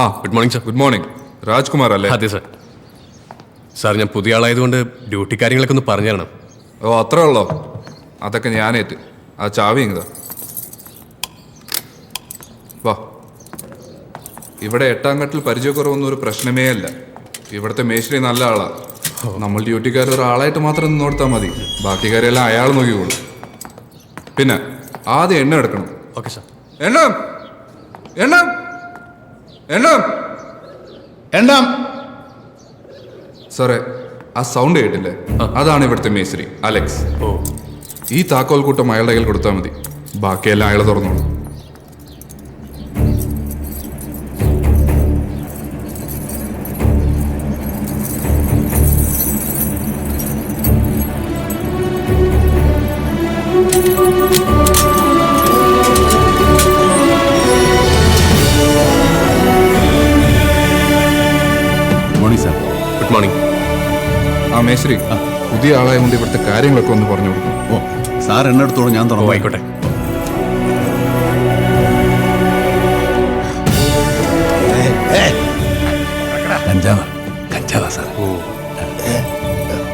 ആ good morning sir good morning Rajkumar അല്ലേ? അതെ സാർ സാർ ഞാൻ പുതിയ ആളായതുകൊണ്ട് ഡ്യൂട്ടി കാര്യങ്ങളൊക്കെ ഒന്ന് പറഞ്ഞു തരണം. ഓ അത്രേ ഉള്ളോ? അതൊക്കെ ഞാനേറ്റ്. ആ ചാവി ഇങ്ങതാ വാ. ഇവിടെ എട്ടാം കെട്ടിൽ പരിചയക്കുറവൊന്നും ഒരു പ്രശ്നമേ അല്ല. ഇവിടുത്തെ മേശ്രി നല്ല ആളാ. നമ്മൾ ഡ്യൂട്ടിക്കാർ ഒരാളായിട്ട് മാത്രം ഒന്ന് കൊടുത്താൽ മതി. ബാക്കി കാര്യമെല്ലാം അയാൾ നോക്കിക്കോളും. പിന്നെ ആദ്യം എണ്ണ എടുക്കണം. ഓക്കെ സാർ എണ്ണം! എണ്ണം! എണ്ണം. എണ്ണം. സാറേ ആ സൗണ്ട് കേട്ടില്ലേ? അതാണ് ഇവിടുത്തെ മേശ്രി അലക്സ്. ഓ. ഈ താക്കോൽ കൂട്ടം അയാളുടെ കയ്യിൽ കൊടുത്താൽ മതി. ബാക്കിയെല്ലാം അയാൾ തുറന്നോളൂ. ആ മേശ്രി. പുതിയ ആളായതുകൊണ്ട് ഇവിടുത്തെ കാര്യങ്ങളൊക്കെ ഒന്ന് പറഞ്ഞു കൊടുക്കും. ഓ സാർ എണ്ണെടുത്തോളൂ ഞാൻ തുറന്നു. ആയിക്കോട്ടെ. കഞ്ചാവ. കഞ്ചാവ സാർ. ഓ.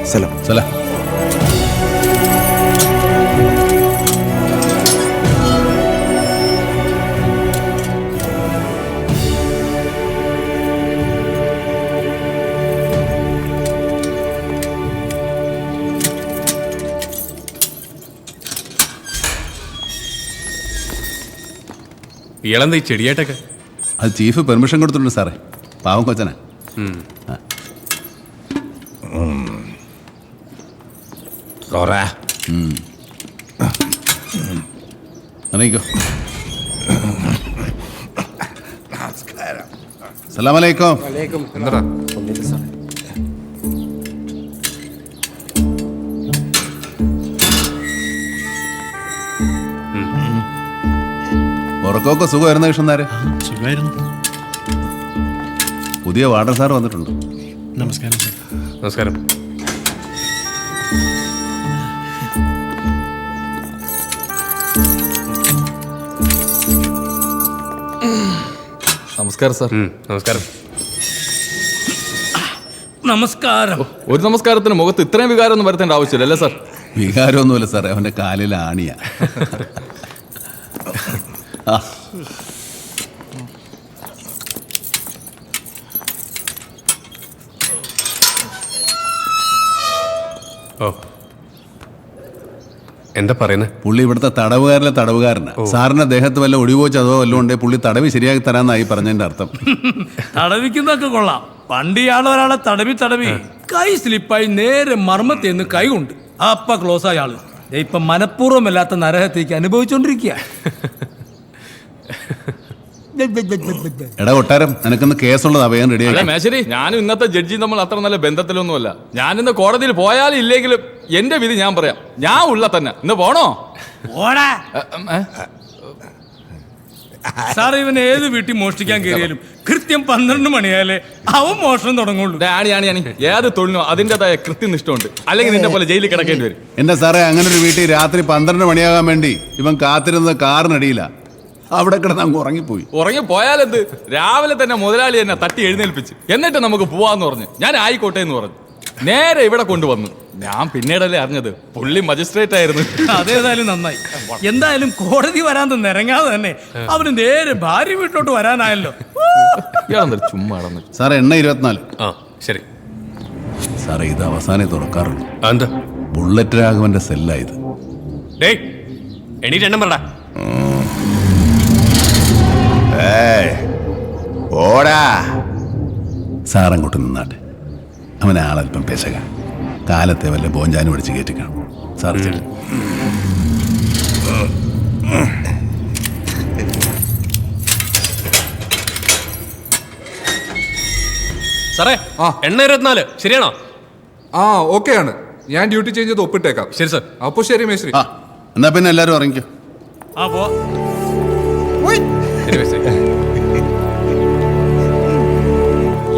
സ്ഥലം സ്ഥലം ഇയാളെന്താ ഈ ചെടിയായിട്ടൊക്കെ? അത് ചീഫ് പെർമിഷൻ കൊടുത്തിട്ടുണ്ട് സാറേ. പാവം കൊച്ചനെ. അറിയിക്കോ സലാമലൈക്കും എന്താടാ? ഉറക്കമൊക്കെ സുഖമായിരുന്ന കൃഷ്ണനാരെ സുഖമായിരുന്നു. പുതിയ വാർഡൻ സാർ വന്നിട്ടുണ്ട്. നമസ്കാരം സാർ. നമസ്കാരം. നമസ്കാരം സാർ. നമസ്കാരം. നമസ്കാരം. ഒരു നമസ്കാരത്തിന് മുഖത്ത് ഇത്രയും വികാരമൊന്നും വരുത്തേണ്ട ആവശ്യമില്ല അല്ലേ സാർ? വികാരമൊന്നുമില്ല സാറേ അവന്റെ കാലിൽ ആണിയാ ആ, ഓ. എന്താ പറയുന്നത് പുള്ളി ഇവിടുത്തെ തടവുകാരിലെ തടവുകാരനാണ് സാറിന്റെ ദേഹത്ത് വല്ല ഒടിവോ ചതവോ വല്ലതും ഉണ്ടെങ്കിൽ പുള്ളി തടവി ശരിയാക്കി തരാന്നായി പറഞ്ഞതിന്റെ അർത്ഥം. തടവിക്കുന്നൊക്കെ കൊള്ളാം. പണ്ട് ഇയാൾ ഒരാളെ തടവി തടവി കൈ സ്ലിപ്പായി നേരെ മർമ്മത്തേന്ന് കൈ കൊണ്ട്. അപ്പ ക്ലോസ് ആയ ആൾ ദേ ഇപ്പൊ മനഃപൂർവമല്ലാത്ത നരഹത്തേക്ക് അനുഭവിച്ചോണ്ടിരിക്കുക എടാ കൊട്ടാരം നിനക്കൊന്ന് കേസുള്ളത് അഭയം അല്ല റെഡിയാക്കി മേശരി ഞാനും ഇന്നത്തെ ജഡ്ജി നമ്മൾ അത്ര നല്ല ബന്ധത്തിലൊന്നുമല്ല. ഞാൻ ഇന്ന് കോടതിയിൽ പോയാലും ഇല്ലെങ്കിലും എന്റെ വിധി ഞാൻ പറയാം. ഞാൻ ഉള്ള തന്നെ. ഇന്ന് പോണോ? ഓടാ എ, ഉം, ഏ? സാർ ഇവൻ ഏത് വീട്ടിൽ മോഷ്ടിക്കാൻ കയറിയാലും കൃത്യം പന്ത്രണ്ട് മണിയായാലേ അവൻ മോഷണം തുടങ്ങുള്ളൂ. ദേ, ആണി ആണി ആണി. ഏത് തൊഴിലിനോ അതിന്റെതായ കൃത്യനിഷ്ഠമുണ്ട് അല്ലെങ്കിൽ നിന്നെ പോലെ ജയിലിൽ കിടക്കേണ്ടി വരും. എന്റെ സാറേ അങ്ങനെ ഒരു വീട്ടിൽ രാത്രി പന്ത്രണ്ട് മണിയാകാൻ വേണ്ടി ഇവൻ കാത്തിരുന്നത് കാറിനടിയില്ല അവിടെ കിടന്ന് അങ്ങ് ഉറങ്ങിപ്പോയി. ഉറങ്ങിപ്പോയാലെന്ത്? പോയാലെന്ത് രാവിലെ തന്നെ മുതലാളി എന്നെ തട്ടി എഴുന്നേൽപ്പിച്ച്. എന്നിട്ട് നമുക്ക് പോവാന്ന് പറഞ്ഞു. ഞാൻ ആയിക്കോട്ടെ എന്ന് പറഞ്ഞു. നേരെ ഇവിടെ കൊണ്ടുവന്നു. ഞാൻ പിന്നീടല്ലേ അറിഞ്ഞത്? പുള്ളി മജിസ്ട്രേറ്റ് ആയിരുന്നു. അതേതായാലും നന്നായി. എന്തായാലും കോടതി വരാൻ നിരങ്ങാതെ തന്നെ അവന് നേരെ ഭാര്യ വീട്ടിലോട്ട് വരാനായല്ലോ. ചുമ്മാ സാറേ എണ്ണ ഇരുപത്തിനാല്. ആ ശരി. സാറേ ഇത് അവസാനേ തുറക്കാറുള്ളൂ. ആ, എന്താ ബുള്ളറ്റ് രാഘവന്റെ സെല്ലായത് ഡേയ് എണീറ്റ് എണ്ണം പറടാ. ഓടാ. സാറങ്ങോട്ട് നിന്നാട്ടെ. അവനെ ആളല്പം പെശക. കാലത്തെ വല്ല ബോഞ്ചാനും പിടിച്ച് കയറ്റിക്കണം സാർ സാറേ ആ. എണ്ണ ഇരുപത്തിനാല്. ശരിയാണോ? ആ ഓക്കെ ആണ് ഞാൻ ഡ്യൂട്ടി ചേഞ്ച് ചെയ്ത് ഒപ്പിട്ടേക്കാം. ശരി സാർ. അപ്പോൾ ശരി മേശ്രി. എന്നാ പിന്നെ എല്ലാരും ഇറങ്ങിക്കോ ആ പോ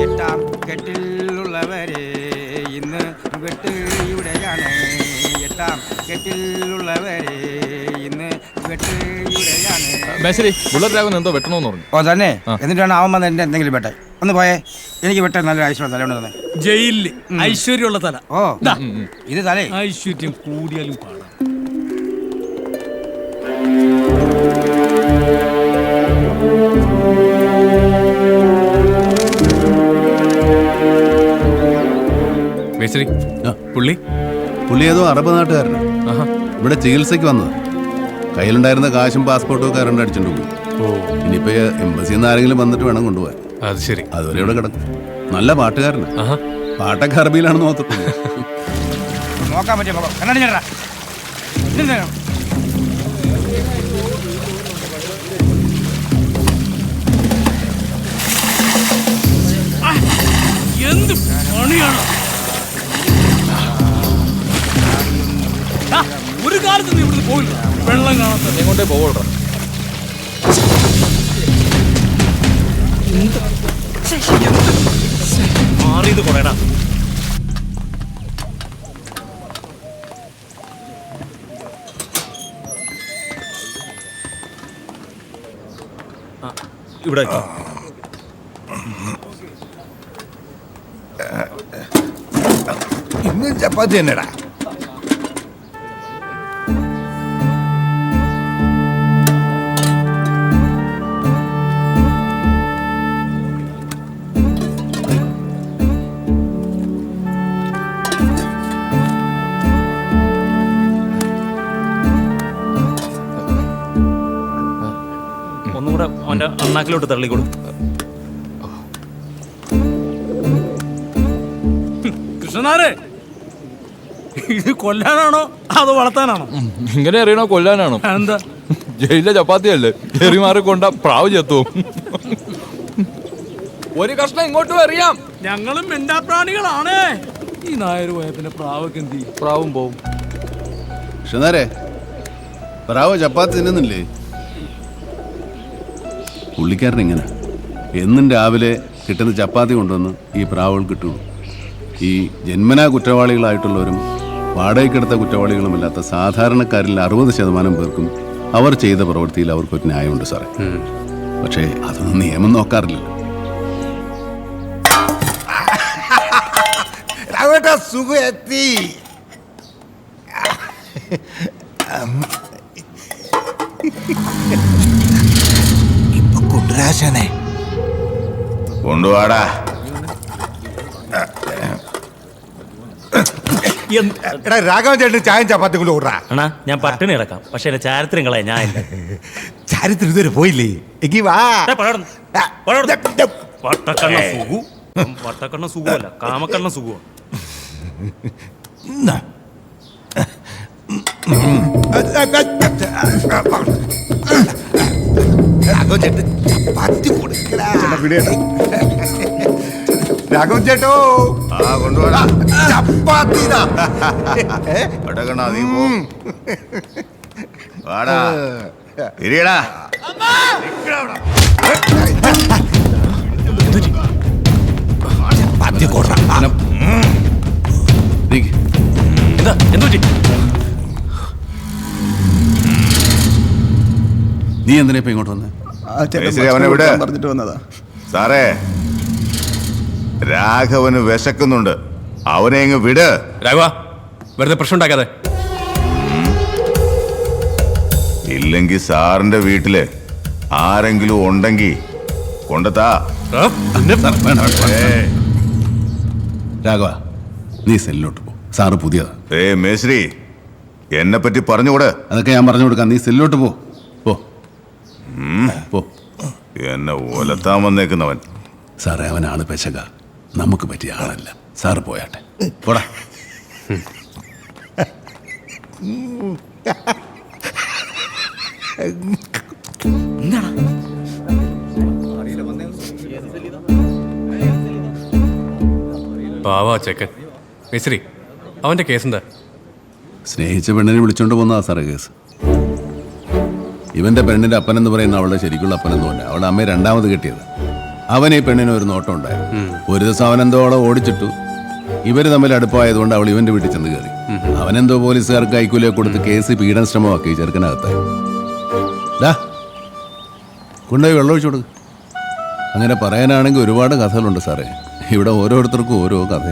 എട്ടാം കെട്ടിലുള്ളവരെ ഇന്ന് എട്ടാം കെട്ടിലുള്ളവരെ ഇന്ന് വെട്ടിയുടെയാണ് മേശരി ബുള്ളറ്റ് രാഘവൻ എന്തോ വെട്ടണമെന്ന് പറഞ്ഞു. ഓ തന്നെ. എന്നിട്ടാണ് അവൻ വന്ന് എന്റെ എന്തെങ്കിലും വെട്ടെ. ഒന്ന് പോയേ. എനിക്ക് വെട്ടാൻ നല്ല ഐശ്വര്യം തലയുണ്ടെന്ന് ജയിലിൽ ജയിലിൽ. ഐശ്വര്യമുള്ള തല. ഓ. ഇത് തലേ. ഐശ്വര്യം കൂടിയാലും പാടാം. മേശ്രി. പുള്ളി? പുള്ളി ഏതോ അറബ് നാട്ടുകാരനാണ് ഇവിടെ ചികിത്സയ്ക്ക് വന്നത്. കയ്യിലുണ്ടായിരുന്ന കാശും പാസ്പോർട്ടും ഒക്കെ കറണ്ട് അടിച്ചിട്ട് പോയി. ഓ. ഇനിയിപ്പോ എംബസിയിൽ നിന്ന് ആരെങ്കിലും വന്നിട്ട് വേണം കൊണ്ടുപോകാൻ. അത് ശരി. അതുവരെ ഇവിടെ കിടക്കും. നല്ല പാട്ടുകാരനാണ് പാട്ടൊക്കെ അറബിയിലാണെന്ന് ഓർത്തിട്ടുണ്ട്. നോക്കാൻ പറ്റിയ മുഖം കണ്ണാടി ചേട്ടാ. എന്ത് പണിയാണ്? കാലത്ത് നീ ഇവിടുന്ന് പോയില്ല. വെള്ളം കാണാത്ത എങ്ങോട്ടേ പോവോളാ മാറിയത് കൊറേടാ. ഇവിടെ. ഇന്നും ചപ്പാത്തി തന്നെടാ. അവന്റെ അണ്ണാക്കിലോട്ട് തള്ളിക്കൊടു. കൃഷ്ണനാരെ ഇത് കൊല്ലാനാണോ അതോ വളർത്താനാണോ? ഇങ്ങനെ അറിയണോ കൊല്ലാനാണോ? എന്താ ജയിലിലെ ചപ്പാത്തിയല്ലേ? എറി കൊണ്ട പ്രാവ് ചെത്തും. ഒരു കഷ്ണം ഇങ്ങോട്ട് അറിയാം ഞങ്ങളും മിണ്ടാപ്രാണികളാണ്. ഈ നായർ പോയ പിന്നെ പ്രാവൊക്കെ എന്ത് ചെയ്യും? പ്രാവും പോവും. കൃഷ്ണനാരെ പ്രാവ് ചപ്പാത്തി തിന്നുന്നില്ലേ? പുള്ളിക്കാരൻ ഇങ്ങനെ. എന്നും രാവിലെ കിട്ടുന്ന ചപ്പാത്തി കൊണ്ടുവന്ന് ഈ പ്രാവുകൾ കിട്ടുള്ളൂ. ഈ ജന്മനാ കുറ്റവാളികളായിട്ടുള്ളവരും വാടകയ്ക്കെടുത്ത കുറ്റവാളികളുമല്ലാത്ത സാധാരണക്കാരിൽ അറുപത് ശതമാനം പേർക്കും അവർ ചെയ്ത പ്രവൃത്തിയിൽ അവർക്കൊരു ന്യായമുണ്ട് സാറേ. പക്ഷേ അതൊന്നും നിയമം നോക്കാറില്ല. രാഘവേട്ട സുഖം എത്തി. കൊണ്ടുവാടാ എന്ത്- എടാ രാഘവൻ ചേട്ടൻ ചായം ചപ്പാത്തി കൊണ്ട് അണ്ണാ ഞാൻ പട്ടിണി കിടക്കാം പക്ഷെ എന്റെ ചാരിത്രം കളയാ ഞാൻ ഇല്ല. ചരിത്രം ഇതുവരെ പോയില്ലേ എങ്കി വാ ദേ, പഴം. പഴം. വട്ടക്കണ്ണ സുഖു വട്ടക്കണ്ണ സുഖമല്ല കാമക്കണ്ണ രാഘവൻ ചേട്ടൻ ചപ്പാത്തി കൊടുക്കടാ. രാഘവൻ ചേട്ടോ. ആ കൊണ്ടുപോടാ ചപ്പാത്തി നീ പോ. വാടാ. ഇരിയടാ. ചപ്പാത്തി ഇരിക്ക്. എന്താ എന്തു നീ എന്തിനാ ഇപ്പൊ ഇങ്ങോട്ട് വന്നേ? വിട്. സാറേ രാഘവന് വിശക്കുന്നുണ്ട്. അവനെ അങ്ങ് വിട്. രാഘവ വെറുതെ പ്രശ്നം ഉണ്ടാക്കാതെ. ഇല്ലെങ്കിൽ സാറിന്റെ വീട്ടിൽ ആരെങ്കിലും ഉണ്ടെങ്കിൽ കൊണ്ടത്താ. രാഘവ നീ സെല്ലിലോട്ട് പോ. സാറ് പുതിയതാ. ഏ മേശ്രി എന്നെ പറ്റി പറഞ്ഞുകൂടെ? അതൊക്കെ ഞാൻ പറഞ്ഞു കൊടുക്കാം നീ സെല്ലിലോട്ട് പോ. പോ. എന്നെ ഒലത്താൻ വന്നേക്കുന്നവൻ. സാറേ അവനാണ് പെശക. നമുക്ക് പറ്റിയ ആളല്ല. സാറ് പോയാട്ടെ. പോടാ. പാവാ ചെക്കൻ. മിശ്രി അവന്റെ കേസ് എന്താ? സ്നേഹിച്ച പെണ്ണിനെ വിളിച്ചോണ്ട് പോന്നതാ സാറേ കേസ്. ഇവന്റെ പെണ്ണിന്റെ അപ്പൻ എന്ന് പറയുന്ന അവളുടെ ശരിക്കുള്ള അപ്പനെന്ന് പറഞ്ഞു അവളുടെ അമ്മയെ രണ്ടാമത് കെട്ടിയത്. അവൻ ഈ പെണ്ണിന് ഒരു നോട്ടം ഉണ്ടായി. ഒരു ദിവസം അവൻ എന്തോ അവളെ ഓടിച്ചിട്ടു. ഇവർ തമ്മിൽ അടുപ്പമായതുകൊണ്ട് അവൾ ഇവന്റെ വീട്ടിൽ ചെന്ന് കയറി. അവനെന്തോ പോലീസുകാർക്ക് കൈക്കൂലിയൊക്കെ കൊടുത്ത് കേസ് പീഡന ശ്രമമാക്കി ചെറുക്കനകത്തായി. ഡാ കൊണ്ടുപോയി വെള്ളം ഒഴിച്ചു കൊടുക്ക്. അങ്ങനെ പറയാനാണെങ്കിൽ ഒരുപാട് കഥകളുണ്ട് സാറേ. ഇവിടെ ഓരോരുത്തർക്കും ഓരോ കഥ